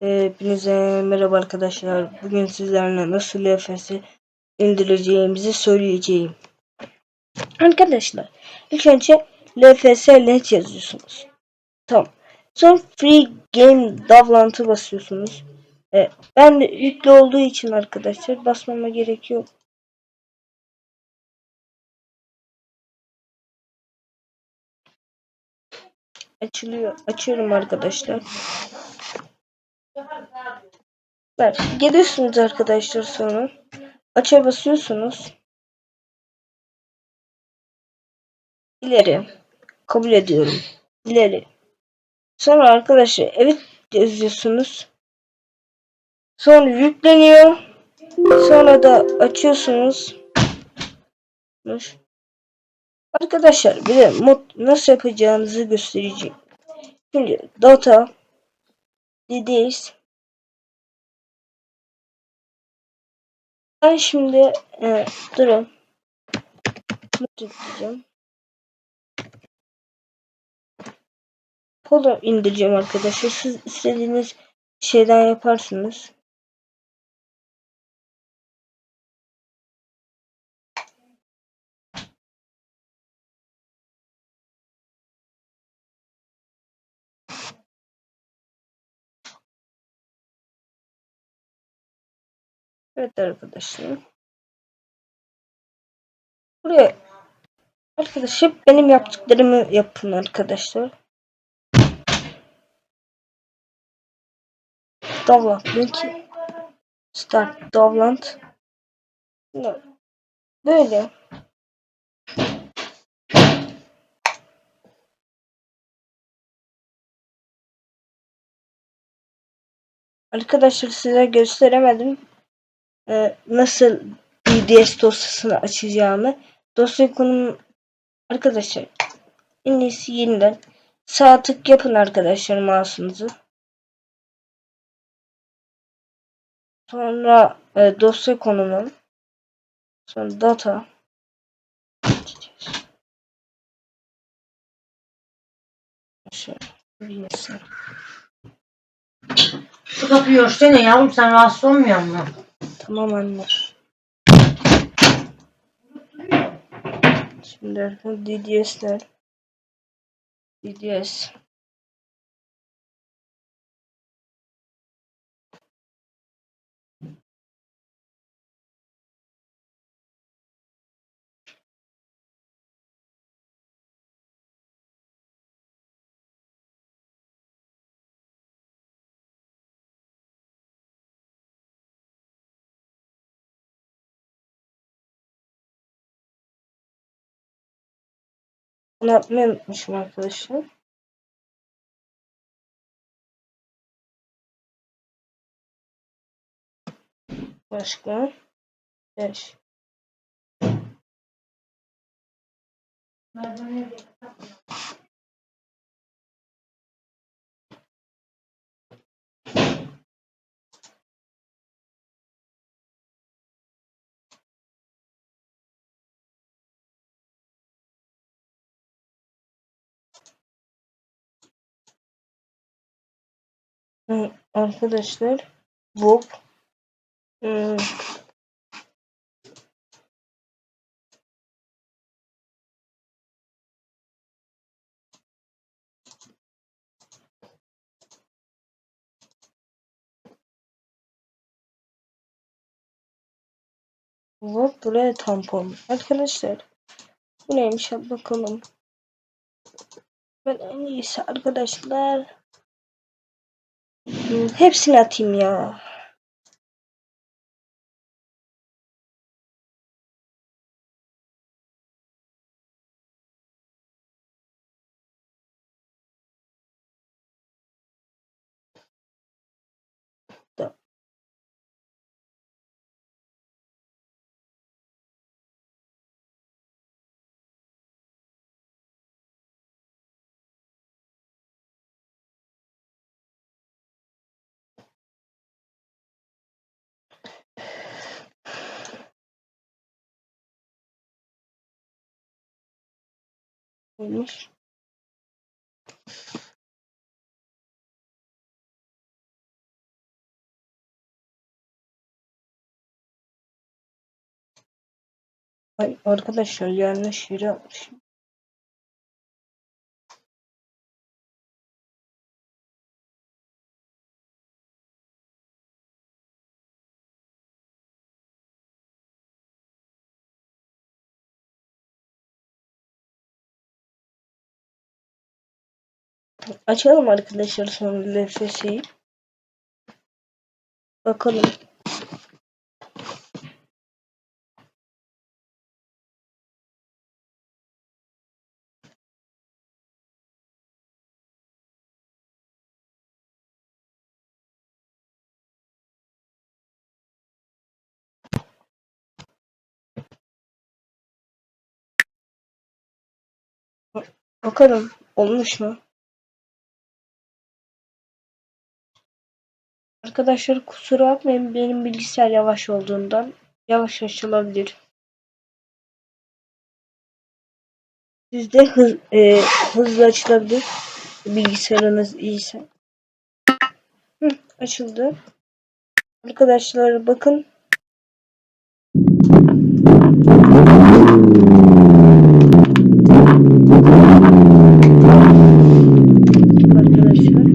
Hepinize merhaba arkadaşlar. Bugün sizlerle nasıl LFS indireceğimizi söyleyeceğim. Arkadaşlar ilk önce LFS net yazıyorsunuz. Tamam. Sonra Free Game Download'a basıyorsunuz. E, ben de yüklü olduğu için arkadaşlar basmama gerek yok. Açılıyor. Açıyorum arkadaşlar. Evet, geliyorsunuz arkadaşlar sonra. Aç'a basıyorsunuz. İleri. Kabul ediyorum. İleri. Sonra arkadaşlar evet yazıyorsunuz. Sonra yükleniyor. Sonra da açıyorsunuz. Arkadaşlar bir de mod nasıl yapacağınızı göstereceğim. Şimdi data DDS Ben şimdi e, durun. Mod yükleyeceğim. Polo indireceğim arkadaşlar. Siz istediğiniz şeyden yaparsınız. Evet arkadaşlar. Buraya arkadaş hep benim yaptıklarımı yapın arkadaşlar. Download linki. Start download. Böyle. Arkadaşlar size gösteremedim. Ee, nasıl BDS dosyasını açacağımı. Dosya konum arkadaşlar en iyisi yeniden sağ tık yapın arkadaşlar mouse'unuzu. Sonra e, dosya konumu. Sonra data. Şu kapıyı örtsene yavrum sen rahatsız olmuyor musun? Tamam anne. Şimdi arkadaşlar DDS'ler. DDS. Bunu yapmayı unutmuşum arkadaşlar. Başka? 5. Arkadaşlar bu hmm, bu buraya tampon. Arkadaşlar bu neymiş bakalım. Ben en iyisi arkadaşlar hepsini atayım ya. koymuş. Ay arkadaşlar yanlış yere atmışım. Açalım arkadaşlar sonra LFS'yi. Bakalım. Bakalım olmuş mu? Arkadaşlar kusura bakmayın benim bilgisayar yavaş olduğundan yavaş açılabilir. Sizde hız, e, hızlı açılabilir. Bilgisayarınız iyiyse. Hı, açıldı. Arkadaşlar bakın. Arkadaşlar.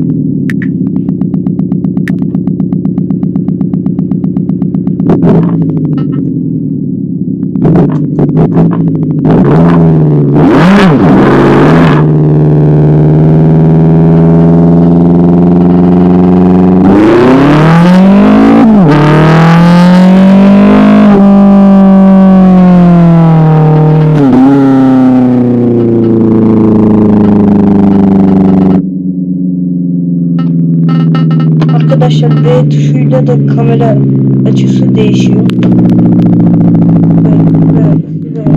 Arkadaşlar B tuşuyla da kamera açısı değişiyor. Böyle, böyle, böyle.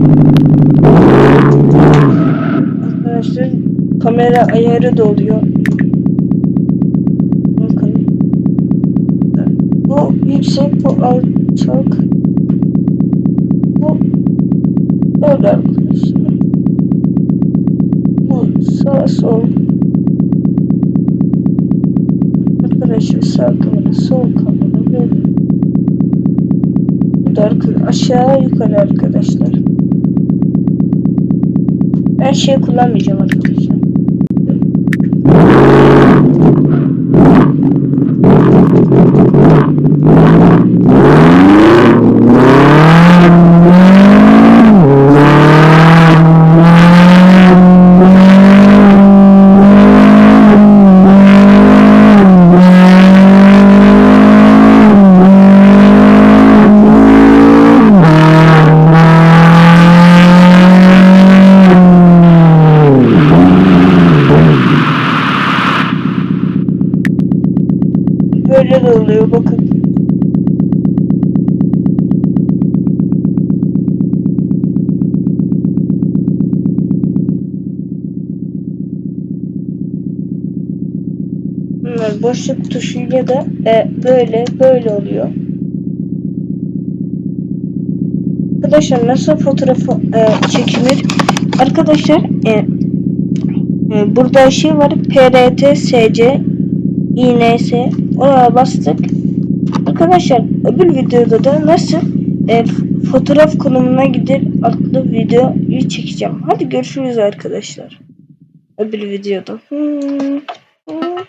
Arkadaşlar kamera ayarı da oluyor. Bakın. Bu yüksek, bu alçak. Bu böyle arkadaşlar. Bu sağ sol. Arkadaşlar sağ kamera, sol kamera böyle. Bu da aşağı yukarı arkadaşlar. Ben şey kullanmayacağım arkadaşlar. you. De oluyor bakın. Bunlar boşluk tuşuyla da e, böyle böyle oluyor. Arkadaşlar nasıl fotoğrafı e, çekilir? Arkadaşlar e, e, burada şey var PRT, SC, INS ona bastık. Arkadaşlar öbür videoda da nasıl e, fotoğraf konumuna gider adlı videoyu çekeceğim. Hadi görüşürüz arkadaşlar. Öbür videoda. Hmm, hmm.